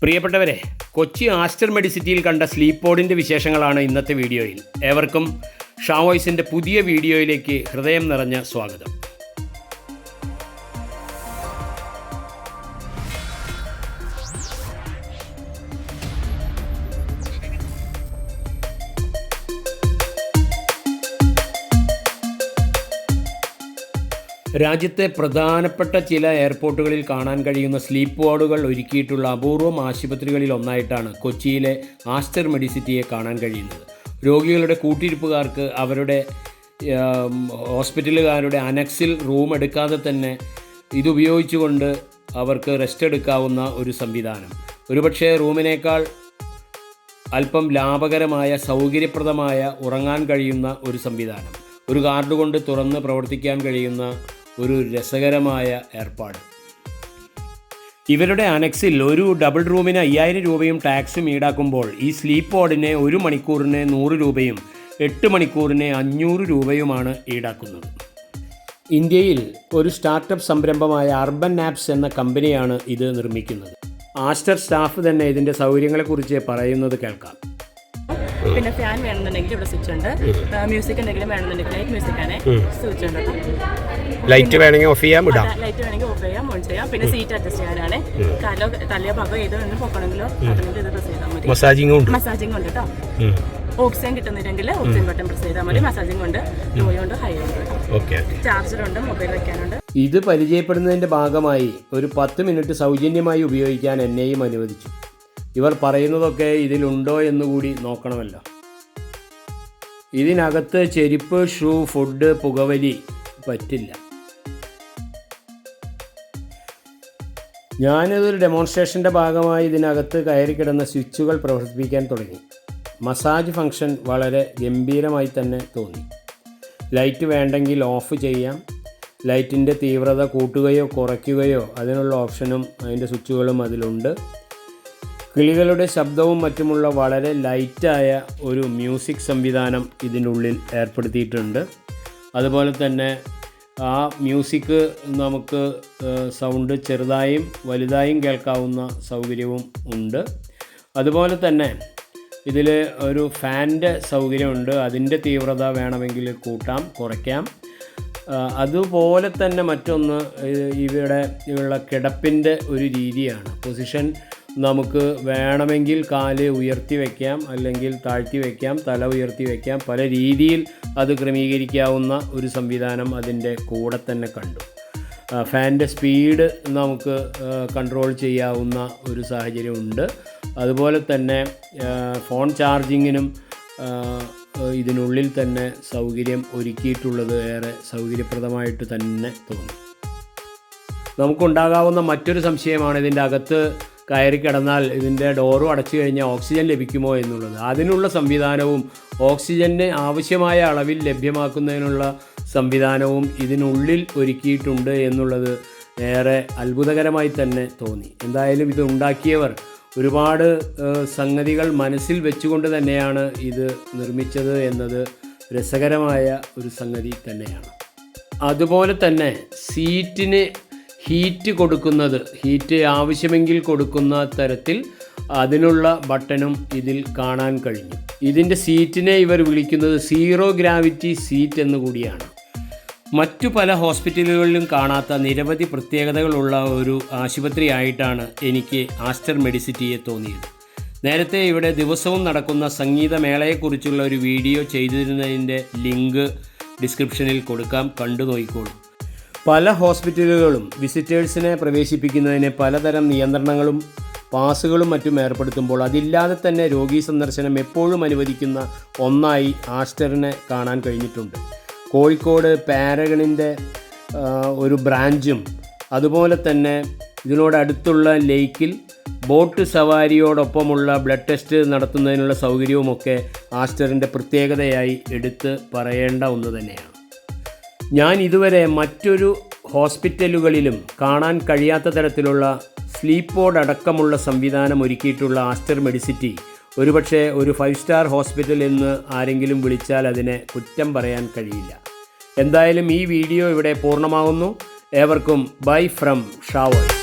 പ്രിയപ്പെട്ടവരെ കൊച്ചി ആസ്റ്റർ മെഡിസിറ്റിയിൽ കണ്ട സ്ലീപ്പ് ബോർഡിന്റെ വിശേഷങ്ങളാണ് ഇന്നത്തെ വീഡിയോയിൽ. ഏവർക്കും ഷാവോയ്സിന്റെ പുതിയ വീഡിയോയിലേക്ക് ഹൃദയം നിറഞ്ഞ സ്വാഗതം. രാജ്യത്തെ പ്രധാനപ്പെട്ട ചില എയർപോർട്ടുകളിൽ കാണാൻ കഴിയുന്ന സ്ലീപ്പ് വാർഡുകൾ ഒരുക്കിയിട്ടുള്ള അപൂർവം ആശുപത്രികളിൽ ഒന്നായിട്ടാണ് കൊച്ചിയിലെ ആസ്റ്റർ മെഡിസിറ്റിയെ കാണാൻ കഴിയുന്നത്. രോഗികളുടെ കൂട്ടിരിപ്പുകാർക്ക് അവരുടെ ഹോസ്പിറ്റലുകാരുടെ അനക്സിൽ റൂം എടുക്കാതെ തന്നെ ഇതുപയോഗിച്ചുകൊണ്ട് അവർക്ക് റെസ്റ്റ് എടുക്കാവുന്ന ഒരു സംവിധാനം. ഒരുപക്ഷെ റൂമിനേക്കാൾ അല്പം ലാഭകരമായ സൗകര്യപ്രദമായ ഉറങ്ങാൻ കഴിയുന്ന ഒരു സംവിധാനം. ഒരു കാർഡ് കൊണ്ട് തുറന്ന് പ്രവർത്തിക്കാൻ കഴിയുന്ന ഒരു രസകരമായ ഏർപ്പാട്. ഇവരുടെ അനക്സിൽ ഒരു ഡബിൾ റൂമിന് അയ്യായിരം രൂപയും ടാക്സും ഈടാക്കുമ്പോൾ ഈ സ്ലീപ്പ് ബോർഡിന് ഒരു മണിക്കൂറിന് നൂറ് രൂപയും എട്ട് മണിക്കൂറിന് അഞ്ഞൂറ് രൂപയുമാണ് ഈടാക്കുന്നത്. ഇന്ത്യയിൽ ഒരു സ്റ്റാർട്ടപ്പ് സംരംഭമായ അർബൻ ആപ്സ് എന്ന കമ്പനിയാണ് ഇത് നിർമ്മിക്കുന്നത്. ആസ്റ്റർ സ്റ്റാഫ് തന്നെ ഇതിന്റെ സൗകര്യങ്ങളെക്കുറിച്ച് പറയുന്നത് കേൾക്കാം. പിന്നെ ഫാൻ വേണമെന്നുണ്ടെങ്കിൽ ഇവിടെ സ്വിച്ച് ഉണ്ട്. മ്യൂസിക് എന്തെങ്കിലും വേണമെന്നുണ്ടെങ്കിൽ ലൈറ്റ് മ്യൂസിക് ആണ് സ്വിച്ച് ഉണ്ട് ലൈറ്റ് വേണമെങ്കിൽ ഓഫ് ചെയ്യാം ഇടാം. ലൈറ്റ് വേണമെങ്കിൽ ഓഫ് ചെയ്യാം ഓൺ ചെയ്യാം. പിന്നെ സീറ്റ് അഡ്ജസ്റ്റ് ചെയ്യാനാണ്. കാലോ തലയോ ഭാഗം ഏതോ ഒന്ന് പൊക്കണമെങ്കിലോ അതിനെങ്കിൽ ഇത് പ്രസ് ചെയ്താൽ മതി. മസാജിങ്ങും ഉണ്ട്. മസാജിങ് ഉണ്ട് കേട്ടോ. ഓക്സിജൻ കിട്ടുന്നില്ലെങ്കിൽ ഓക്സിജൻ ബട്ടൺ പ്രസ് ചെയ്താൽ മതി. മസാജിംഗ് ഉണ്ട് ലോയോ ഉണ്ട് ഹൈ ഉണ്ട് ചാർജറുണ്ട് ചാർജർ ഉണ്ട് മൊബൈൽ വെക്കാനുണ്ട്. ഇത് പരിചയപ്പെടുന്നതിന്റെ ഭാഗമായി ഒരു പത്ത് മിനിറ്റ് സൗജന്യമായി ഉപയോഗിക്കാൻ എന്നെയും അനുവദിച്ചു. ഇവർ പറയുന്നതൊക്കെ ഇതിലുണ്ടോ എന്നുകൂടി നോക്കണമല്ലോ. ഇതിനകത്ത് ചെരുപ്പ് ഷൂ ഫുഡ് പുകവലി പറ്റില്ല. ഞാനിതൊരു ഡെമോൺസ്ട്രേഷന്റെ ഭാഗമായി ഇതിനകത്ത് കയറി കിടന്ന സ്വിച്ചുകൾ പ്രവർത്തിപ്പിക്കാൻ തുടങ്ങി. മസാജ് ഫംഗ്ഷൻ വളരെ ഗംഭീരമായി തന്നെ തോന്നി. ലൈറ്റ് വേണ്ടെങ്കിൽ ഓഫ് ചെയ്യാം. ലൈറ്റിന്റെ തീവ്രത കൂട്ടുകയോ കുറയ്ക്കുകയോ അതിനുള്ള ഓപ്ഷനും അതിന്റെ സ്വിച്ചുകളും അതിലുണ്ട്. കിളികളുടെ ശബ്ദവും മറ്റുമുള്ള വളരെ ലൈറ്റായ ഒരു മ്യൂസിക് സംവിധാനം ഇതിന്റെ ഉള്ളിൽ ഏർപ്പെടുത്തിയിട്ടുണ്ട്. അതുപോലെ തന്നെ ആ മ്യൂസിക് നമുക്ക് സൗണ്ട് ചെറുതായും വലുതായും കേൾക്കാവുന്ന സൗകര്യവും ഉണ്ട്. അതുപോലെ തന്നെ ഇതിൽ ഒരു ഫാന്റെ സൗകര്യമുണ്ട്. അതിന്റെ തീവ്രത വേണമെങ്കിൽ കൂട്ടാം കുറയ്ക്കാം. അതുപോലെ തന്നെ മറ്റൊന്ന് ഇവിടെ ഉള്ള കിടപ്പിന്റെ ഒരു രീതിയാണ്. പൊസിഷൻ നമുക്ക് വേണമെങ്കിൽ കാൽ ഉയർത്തി വയ്ക്കാം അല്ലെങ്കിൽ താഴ്ത്തി വയ്ക്കാം തല ഉയർത്തി വയ്ക്കാം പല രീതിയിൽ അത് ക്രമീകരിക്കാവുന്ന ഒരു സംവിധാനം അതിന്റെ കൂടെ തന്നെ കണ്ടു. ഫാന്റെ സ്പീഡ് നമുക്ക് കൺട്രോൾ ചെയ്യാവുന്ന ഒരു സാഹചര്യമുണ്ട് അതുപോലെ തന്നെ ഫോൺ ചാർജിങ്ങിനും ഇതിനുള്ളിൽ തന്നെ സൗകര്യം ഒരുക്കിയിട്ടുള്ളത് ഏറെ സൗകര്യപ്രദമായിട്ട് തന്നെ തോന്നി. നമുക്കുണ്ടാകാവുന്ന മറ്റൊരു സംശയമാണ് ഇതിന്റെ അകത്ത് കയറി കിടന്നാൽ ഇതിന്റെ ഡോറും അടച്ചു കഴിഞ്ഞാൽ ഓക്സിജൻ ലഭിക്കുമോ എന്നുള്ളത്. അതിനുള്ള സംവിധാനവും ഓക്സിജന് ആവശ്യമായ അളവിൽ ലഭ്യമാക്കുന്നതിനുള്ള സംവിധാനവും ഇതിനുള്ളിൽ ഒരുക്കിയിട്ടുണ്ട് എന്നുള്ളത് ഏറെ അത്ഭുതകരമായി തന്നെ തോന്നി. എന്തായാലും ഇത് ഉണ്ടാക്കിയവർ ഒരുപാട് സംഗതികൾ മനസ്സിൽ വെച്ചുകൊണ്ട് തന്നെയാണ് ഇത് നിർമ്മിച്ചത് എന്നത് രസകരമായ ഒരു സംഗതി തന്നെയാണ്. അതുപോലെ തന്നെ സീറ്റിന് ഹീറ്റ് കൊടുക്കുന്നത് ഹീറ്റ് ആവശ്യമെങ്കിൽ കൊടുക്കുന്ന തരത്തിൽ അതിനുള്ള ബട്ടണും ഇതിൽ കാണാൻ കഴിഞ്ഞു. ഇതിന്റെ സീറ്റിനെ ഇവർ വിളിക്കുന്നത് സീറോ ഗ്രാവിറ്റി സീറ്റ് എന്ന് കൂടിയാണ്. മറ്റു പല ഹോസ്പിറ്റലുകളിലും കാണാത്ത നിരവധി പ്രത്യേകതകളുള്ള ഒരു ആശുപത്രിയായിട്ടാണ് എനിക്ക് ആസ്റ്റർ മെഡിസിറ്റിയെ തോന്നിയത്. നേരത്തെ ഇവിടെ ദിവസവും നടക്കുന്ന സംഗീതമേളയെക്കുറിച്ചുള്ള ഒരു വീഡിയോ ചെയ്തിരുന്നതിന്റെ ലിങ്ക് ഡിസ്ക്രിപ്ഷനിൽ കൊടുക്കാം കണ്ടു നോക്കിക്കോളൂ. പല ഹോസ്പിറ്റലുകളും വിസിറ്റേഴ്സിനെ പ്രവേശിപ്പിക്കുന്നതിന് പലതരം നിയന്ത്രണങ്ങളും പാസുകളും മറ്റും ഏർപ്പെടുത്തുമ്പോൾ അതില്ലാതെ തന്നെ രോഗീ സന്ദർശനം എപ്പോഴും അനുവദിക്കുന്ന ഒന്നായി ആസ്റ്ററിനെ കാണാൻ കഴിഞ്ഞിട്ടുണ്ട്. കോഴിക്കോട് പാരഗണിന്റെ ഒരു ബ്രാഞ്ചും അതുപോലെ തന്നെ ഇതിനോടടുത്തുള്ള ലേക്കിൽ ബോട്ട് സവാരിയോടൊപ്പമുള്ള ബ്ലഡ് ടെസ്റ്റ് നടത്തുന്നതിനുള്ള സൗകര്യവുമൊക്കെ ആസ്റ്ററിന്റെ പ്രത്യേകതയായി എടുത്ത് പറയേണ്ട ഒന്ന് തന്നെയാണ്. ഞാൻ ഇതുവരെ മറ്റൊരു ഹോസ്പിറ്റലുകളിലും കാണാൻ കഴിയാത്ത തരത്തിലുള്ള സ്ലീപ്പ് ബോർഡ് അടക്കമുള്ള സംവിധാനം ഒരുക്കിയിട്ടുള്ള ആസ്റ്റർ മെഡിസിറ്റി ഒരുപക്ഷെ ഒരു ഫൈവ് സ്റ്റാർ ഹോസ്പിറ്റൽ എന്ന് ആരെങ്കിലും വിളിച്ചാൽ അതിനെ കുറ്റം പറയാൻ കഴിയില്ല. എന്തായാലും ഈ വീഡിയോ ഇവിടെ പൂർണമാകുന്നു. ഏവർക്കും ബൈ ഫ്രം ഷാവോയ്.